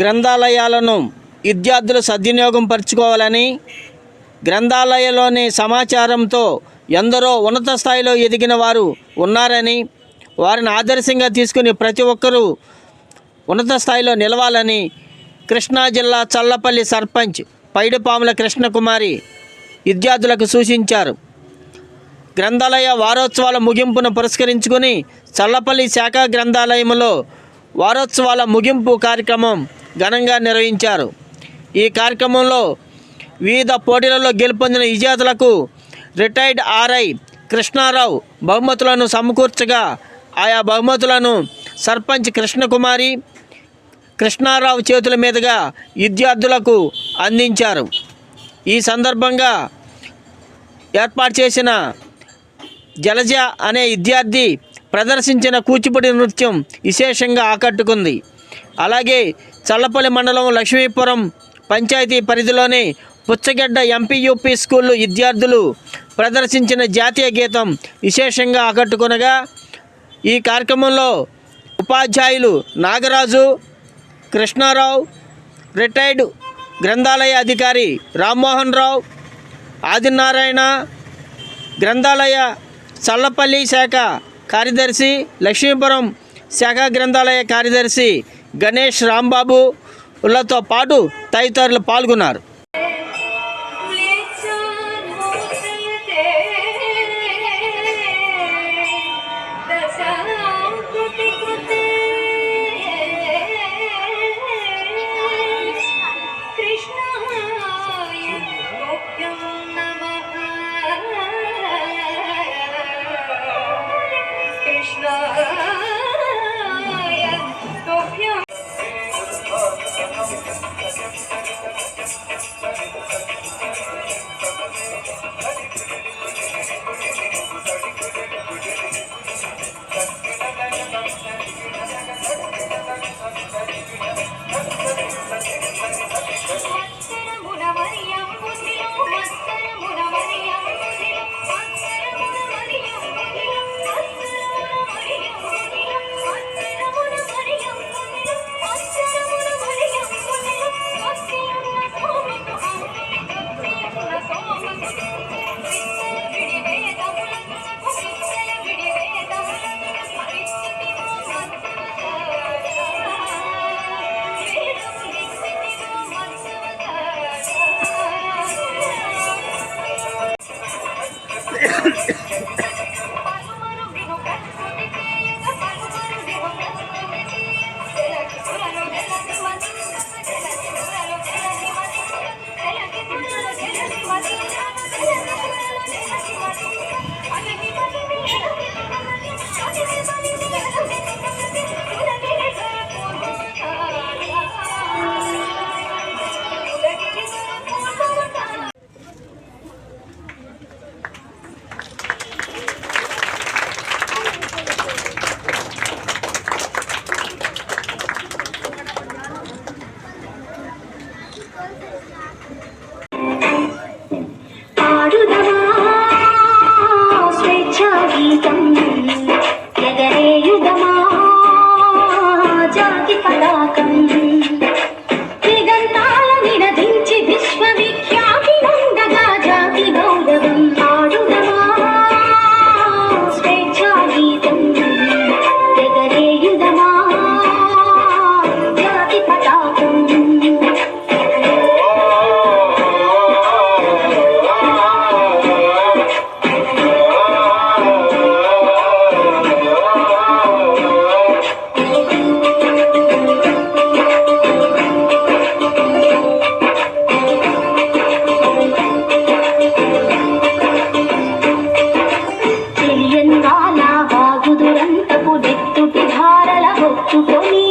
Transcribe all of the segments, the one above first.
గ్రంథాలయాలను విద్యార్థులు సద్వినియోగం పరుచుకోవాలని గ్రంథాలయంలోని సమాచారంతో ఎందరో ఉన్నత స్థాయిలో ఎదిగిన వారు ఉన్నారని వారిని ఆదర్శంగా తీసుకుని ప్రతి ఒక్కరూ ఉన్నత స్థాయిలో నిలవాలని కృష్ణా జిల్లా చల్లపల్లి సర్పంచ్ పైడిపాముల కృష్ణకుమారి విద్యార్థులకు సూచించారు. గ్రంథాలయ వారోత్సవాల ముగింపును పురస్కరించుకుని చల్లపల్లి శాఖ గ్రంథాలయంలో వారోత్సవాల ముగింపు కార్యక్రమం ఘనంగా నిర్వహించారు. ఈ కార్యక్రమంలో వివిధ పోటీలలో గెలుపొందిన విజేతలకు రిటైర్డ్ ఆర్ఐ కృష్ణారావు బహుమతులను సమకూర్చగా ఆయా బహుమతులను సర్పంచ్ కృష్ణకుమారి కృష్ణారావు చేతుల మీదుగా విద్యార్థులకు అందించారు. ఈ సందర్భంగా ఏర్పాటు చేసిన జలజ అనే విద్యార్థి ప్రదర్శించిన కూచిపూడి నృత్యం విశేషంగా ఆకట్టుకుంది. అలాగే చల్లపల్లి మండలం లక్ష్మీపురం పంచాయతీ పరిధిలోని పుచ్చగడ్డ ఎంపీయూపీ స్కూల్ విద్యార్థులు ప్రదర్శించిన జాతీయ గీతం విశేషంగా ఆకట్టుకునగా ఈ కార్యక్రమంలో ఉపాధ్యాయులు నాగరాజు కృష్ణారావు రిటైర్డ్ గ్రంథాలయ అధికారి రామ్మోహన్ రావు ఆదినారాయణ గ్రంథాలయ చల్లపల్లి శాఖ కార్యదర్శి లక్ష్మీపురం శాఖ గ్రంథాలయ కార్యదర్శి గణేష్ రాంబాబులతో పాటు తదితరులు పాల్గొన్నారు. పంటపు నెత్తుటి ధారల హొత్తుకొని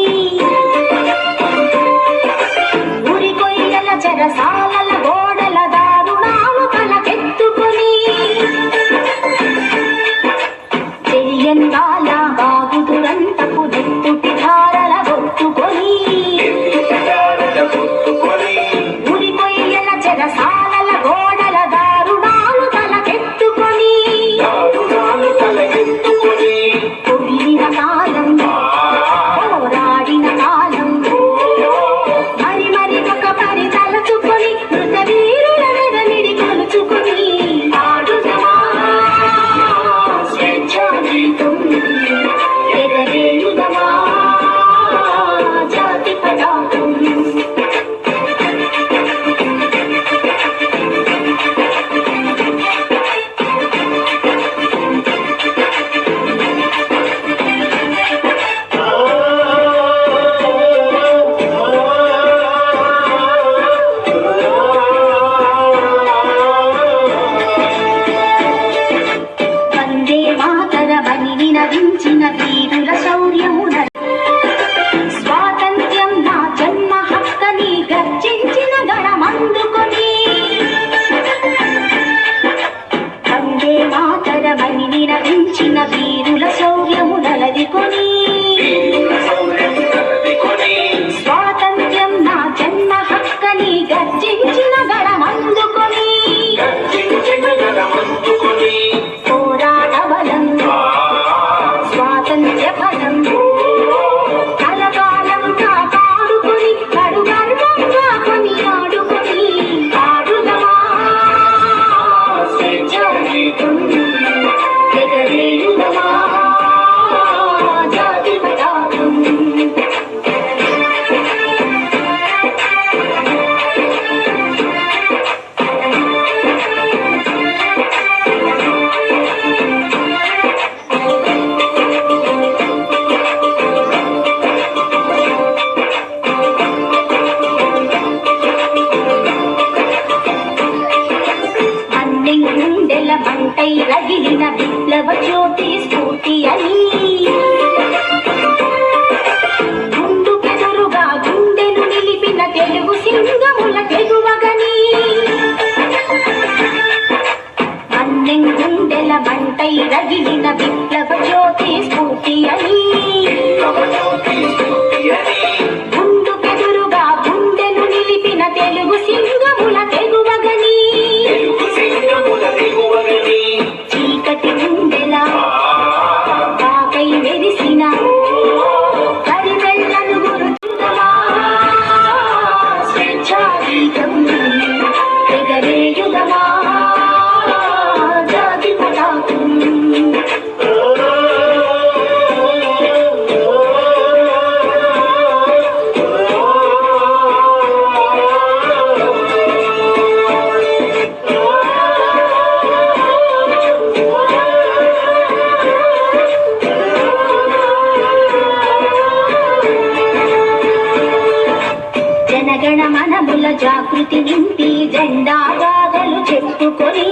మన మనముల జాగృతి నింపి జెండా గాథలు చెప్పుకొని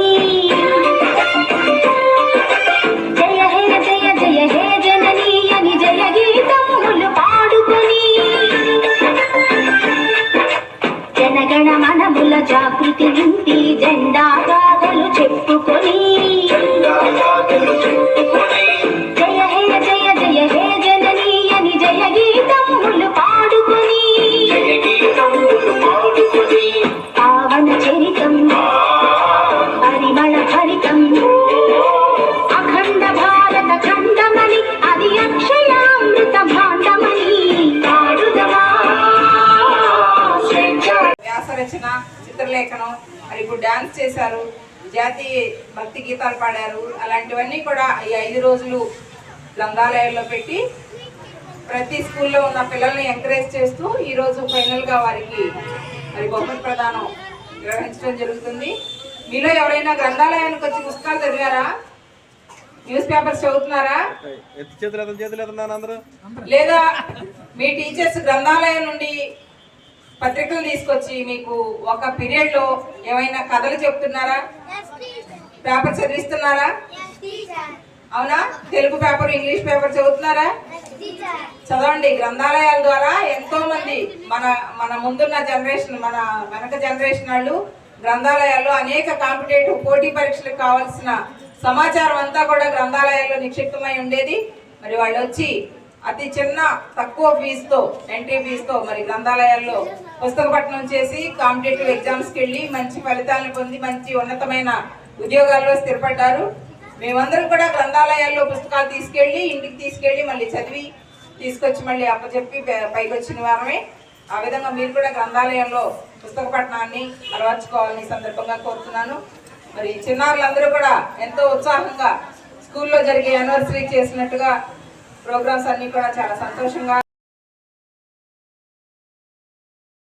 చేశారు జాతీయ భక్తి గీతాలు పాడారు. అలాంటివన్నీ కూడా ఈ ఐదు రోజులు గ్రంథాలయాల్లో పెట్టి ప్రతి స్కూల్లో ఉన్న పిల్లల్ని ఎంకరేజ్ చేస్తూ ఈరోజు ఫైనల్గా వారికి మరి బహుమతి ప్రదానం నిర్వహించడం జరుగుతుంది. మీలో ఎవరైనా గ్రంథాలయానికి వచ్చి పుస్తకాలు చదివారా? న్యూస్ పేపర్స్ చదువుతున్నారా? లేదా మీ టీచర్స్ గ్రంథాలయం నుండి పత్రికలు తీసుకొచ్చి మీకు ఒక పీరియడ్లో ఏమైనా కథలు చెప్తున్నారా? పేపర్ చదివిస్తున్నారా? అవునా? తెలుగు పేపర్ ఇంగ్లీష్ పేపర్ చదువుతున్నారా? చదవండి. గ్రంథాలయాల ద్వారా ఎంతో మంది మన మన ముందున్న జనరేషన్ మన వెనక జనరేషన్ వాళ్ళు గ్రంథాలయాల్లో అనేక కాంపిటేటివ్ పోటీ పరీక్షలకు కావాల్సిన సమాచారం అంతా కూడా గ్రంథాలయాల్లో నిక్షిప్తమై ఉండేది. మరి వాళ్ళు వచ్చి అతి చిన్న తక్కువ ఫీజుతో ఎంట్రీ ఫీజుతో మరి గ్రంథాలయాల్లో పుస్తకపట్నం చేసి కాంపిటేటివ్ ఎగ్జామ్స్కి వెళ్ళి మంచి ఫలితాలను పొంది మంచి ఉన్నతమైన ఉద్యోగాల్లో స్థిరపడ్డారు. మేమందరం కూడా గ్రంథాలయాల్లో పుస్తకాలు తీసుకెళ్ళి ఇంటికి తీసుకెళ్ళి మళ్ళీ చదివి తీసుకొచ్చి మళ్ళీ అప్పచెప్పి పైకి వచ్చిన వారమే. ఆ విధంగా మీరు కూడా గ్రంథాలయంలో పుస్తక పఠనాన్ని అలవర్చుకోవాలని సందర్భంగా కోరుతున్నాను. మరి చిన్నారులందరూ కూడా ఎంతో ఉత్సాహంగా స్కూల్లో జరిగే యానివర్సరీ చేసినట్టుగా ప్రోగ్రామ్స్ అన్నీ కూడా చాలా సంతోషంగా